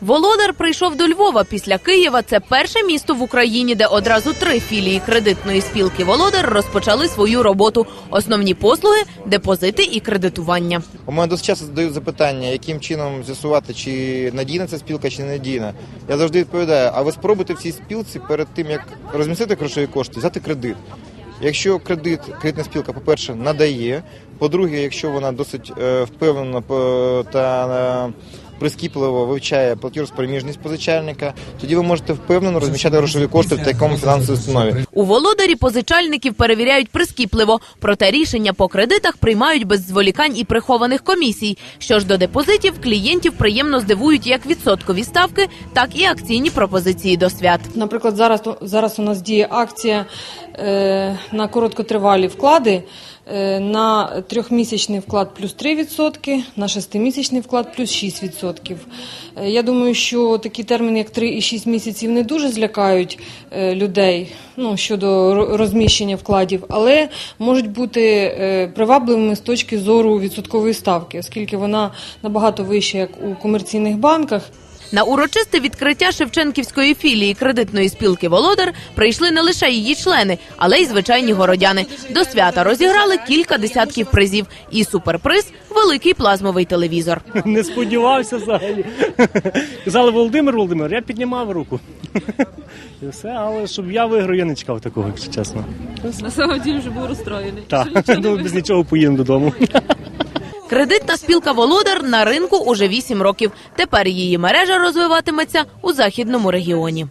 Володар прийшов до Львова після Києва. Це перше місто в Україні, де одразу три філії кредитної спілки Володар розпочали свою роботу. Основні послуги депозити і кредитування. У мене досить часто задають запитання, яким чином з'ясувати, чи надійна ця спілка, чи не надійна. Я завжди відповідаю: а ви спробуйте в цій спілці перед тим, як розмістити грошові кошти, взяти кредит. Якщо кредит, кредитна спілка, по-перше, надає, по-друге, якщо вона досить е, впевнено по- та е, прискіпливо вивчає платіжоспроміжність позичальника, тоді ви можете впевнено розміщати грошові кошти в такому фінансовій установі. У Володарі позичальників перевіряють прискіпливо, проте рішення по кредитах приймають без зволікань і прихованих комісій. Що ж до депозитів, клієнтів приємно здивують як відсоткові ставки, так і акційні пропозиції до свят. Наприклад, зараз, зараз у нас діє акція е, на короткотривалі вклади. е, На трьохмісячний вклад плюс 3%, на шестимісячний вклад плюс 6%. Е, Я думаю, що такі терміни, як 3 і 6 місяців, не дуже злякають е, людей ну, щодо ро- розміщення вкладів, але можуть бути е, привабливими з точки зору відсоткової ставки, оскільки вона набагато вища, як у комерційних банках. На урочисте відкриття Шевченківської філії кредитної спілки Володар прийшли не лише її члени, але й звичайні городяни. До свята розіграли кілька десятків призів. І суперприз великий плазмовий телевізор. Не сподівався взагалі. Казали Володимир Володимир, я піднімав руку. І все, але щоб я виграв, я не чекав такого, якщо чесно. На самом деле вже був розстроєний. Так, ну, без нічого поїдемо додому. Кредитна спілка Володар на ринку уже 8 років. Тепер її мережа розвиватиметься у західному регіоні.